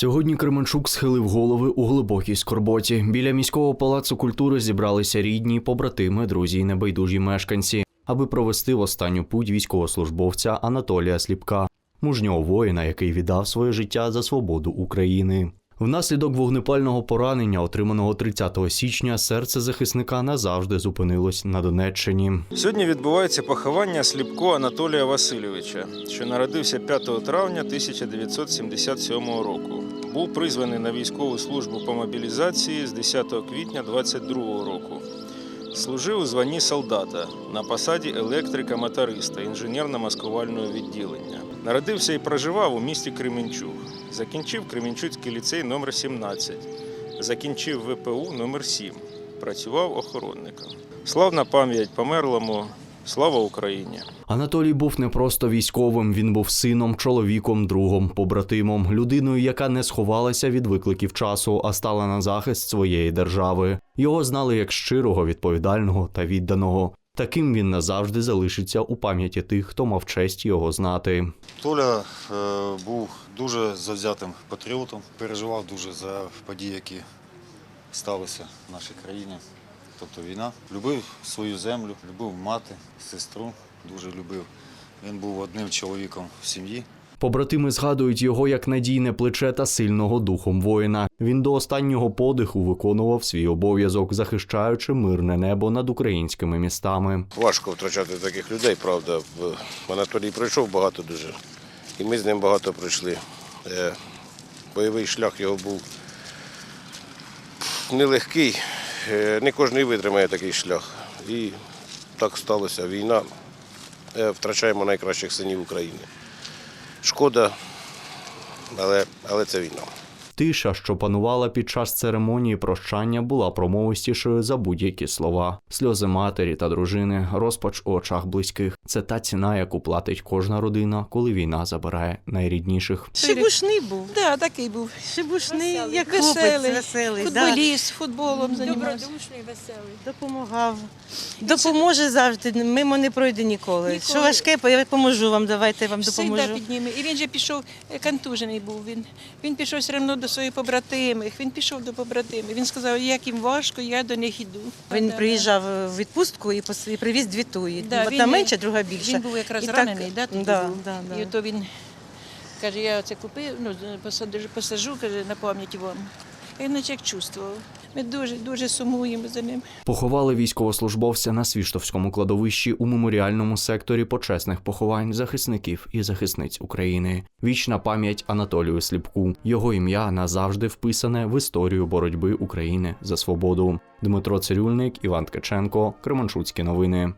Сьогодні Кременчук схилив голови у глибокій скорботі. Біля міського палацу культури зібралися рідні, побратими, друзі й небайдужі мешканці, аби провести в останню путь військовослужбовця Анатолія Сліпка, мужнього воїна, який віддав своє життя за свободу України. Внаслідок вогнепального поранення, отриманого 30 січня, серце захисника назавжди зупинилось на Донеччині. Сьогодні відбувається поховання Сліпко Анатолія Васильовича, що народився 5 травня 1977 року. Був призваний на військову службу по мобілізації з 10 квітня 22 року. Служив у званні солдата на посаді електрика-моториста інженерно-маскувального відділення. Народився і проживав у місті Кременчуг. Закінчив Кременчуцький ліцей номер 17 Закінчив ВПУ номер 7 Працював охоронником. Славна пам'ять померлому. Слава Україні! Анатолій був не просто військовим, він був сином, чоловіком, другом, побратимом, людиною, яка не сховалася від викликів часу, а стала на захист своєї держави. Його знали як щирого, відповідального та відданого. Таким він назавжди залишиться у пам'яті тих, хто мав честь його знати. Толя е, був дуже завзятим патріотом, переживав дуже за події, які сталися в нашій країні. Тобто війна. Любив свою землю, любив мати, сестру, дуже любив. Він був одним чоловіком в сім'ї. Побратими згадують його як надійне плече та сильного духом воїна. Він до останнього подиху виконував свій обов'язок, захищаючи мирне небо над українськими містами. Важко втрачати таких людей, правда. В- Анатолій пройшов багато дуже. І ми з ним багато пройшли. Е, Бойовий шлях його був нелегкий. Е, Не кожен витримає такий шлях. І так сталося війна. Е, Втрачаємо найкращих синів України. Шкода, але, але це війна. Тиша, що панувала під час церемонії прощання, була промовистішою за будь-які слова. Сльози матері та дружини, розпач у очах близьких. Це та ціна, яку платить кожна родина, коли війна забирає найрідніших. Шибушний був. Да, такий був. Шибушний, Веселий. як Веселий. веселий. Да. Футболом займався. Добродушний, веселий. Допомагав. Допоможе завжди, мимо не пройде ніколи. Ніколи. Що важке, я поможу вам, давайте я вам Всегда підніме. І він же пішов, е, контужений був він. Він пішов все одно до своїх побратимих, він пішов до побратимів. Він сказав, як їм важко, я до них йду. Він Да, приїжджав в відпустку і привіз дві туї. Да, Одна він- менша, друга більша. Він був якраз І так- ранений, да, тоді да, був. да, да. І то він каже, я це купив, ну, посаджу, посаджу каже, на пам'ять вам. Я наче як чувствував. Ми дуже, дуже сумуємо за ним. Поховали військовослужбовця на Свіштовському кладовищі у меморіальному секторі почесних поховань захисників і захисниць України. Вічна пам'ять Анатолію Сліпку. Його ім'я назавжди вписане в історію боротьби України за свободу. Дмитро Цирюльник, Іван Ткаченко, Кременчуцькі новини.